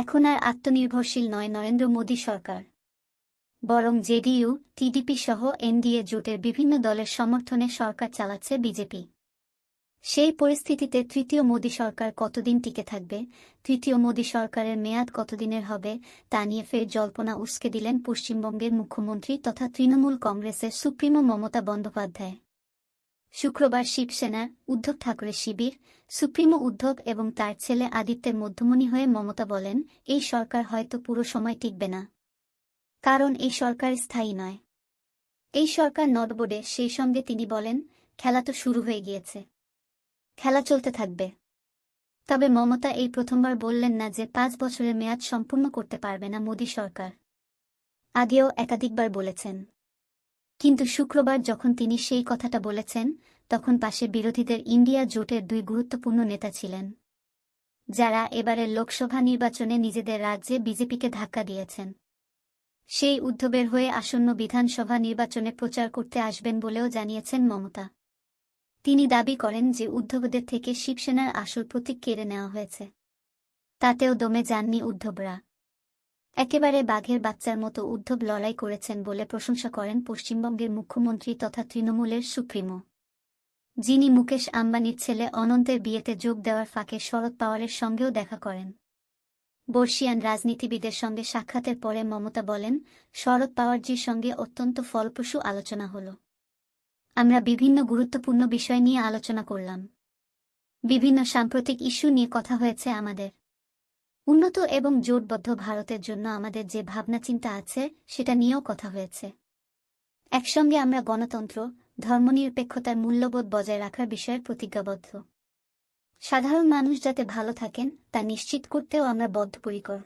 এখন আর আত্মনির্ভরশীল নয় নরেন্দ্র মোদী সরকার। বরং জেডিইউ, টিডিপি সহ এনডিএ জোটের বিভিন্ন দলের সমর্থনে সরকার চালাচ্ছে বিজেপি। সেই পরিস্থিতিতে তৃতীয় মোদী সরকার কতদিন টিকে থাকবে, তৃতীয় মোদী সরকারের মেয়াদ কতদিনের হবে, তা নিয়ে ফের জল্পনা উস্কে দিলেন পশ্চিমবঙ্গের মুখ্যমন্ত্রী তথা তৃণমূল কংগ্রেসের সুপ্রিমো মমতা বন্দ্যোপাধ্যায়। শুক্রবার শিবসেনা, উদ্ধব ঠাকুরের শিবির, সুপ্রিমো উদ্ধব এবং তার ছেলে আদিত্যের মধ্যমণি হয়ে মমতা বলেন, এই সরকার হয়তো পুরো সময় টিকবে না। কারণ এই সরকার স্থায়ী নয়। এই সরকার নটবোর্ডে সেই সঙ্গে তিনি বলেন, খেলা তো শুরু হয়ে গিয়েছে। খেলা চলতে থাকবে। তবে মমতা এই প্রথমবার বললেন না যে পাঁচ বছরের মেয়াদ সম্পূর্ণ করতে পারবে না মোদী সরকার। আগেও একাধিকবার বলেছেন। কিন্তু শুক্রবার যখন তিনি সেই কথাটা বলেছেন, তখন পাশে বিরোধীদের ইন্ডিয়া জোটের দুই গুরুত্বপূর্ণ নেতা ছিলেন। যারা এবারের লোকসভা নির্বাচনে নিজেদের রাজ্যে বিজেপিকে ধাক্কা দিয়েছেন। সেই উদ্ধবের হয়ে আসন্ন বিধানসভা নির্বাচনে প্রচার করতে আসবেন বলেও জানিয়েছেন মমতা। তিনি দাবি করেন যে উদ্ধবদের থেকে শিবসেনার আসল প্রতীক কেড়ে নেওয়া হয়েছে। তাতেও দমে যাননি উদ্ধবরা। একেবারে বাঘের বাচ্চার মতো উদ্ধব লড়াই করেছেন বলে প্রশংসা করেন পশ্চিমবঙ্গের মুখ্যমন্ত্রী তথা তৃণমূলের সুপ্রিমো। যিনি মুকেশ আম্বানির ছেলে অনন্তের বিয়েতে যোগ দেওয়ার ফাঁকে শরদ পাওয়ারের সঙ্গেও দেখা করেন। বর্ষিয়ান রাজনীতিবিদের সঙ্গে সাক্ষাতের পরে মমতা বলেন শরদ পাওয়ারজির সঙ্গে অত্যন্ত ফলপ্রসূ আলোচনা হল। আমরা বিভিন্ন গুরুত্বপূর্ণ বিষয় নিয়ে আলোচনা করলাম। বিভিন্ন সাম্প্রতিক ইস্যু নিয়ে কথা হয়েছে আমাদের। উন্নত এবং জোটবদ্ধ ভারতের জন্য আমাদের যে ভাবনা চিন্তা আছে, সেটা নিয়েও কথা হয়েছে। একসঙ্গে আমরা গণতন্ত্র, ধর্মনিরপেক্ষতার মূল্যবোধ বজায় রাখার বিষয়ে প্রতিজ্ঞাবদ্ধ। সাধারণ মানুষ যাতে ভালো থাকেন, তা নিশ্চিত করতেও আমরা বদ্ধপরিকর।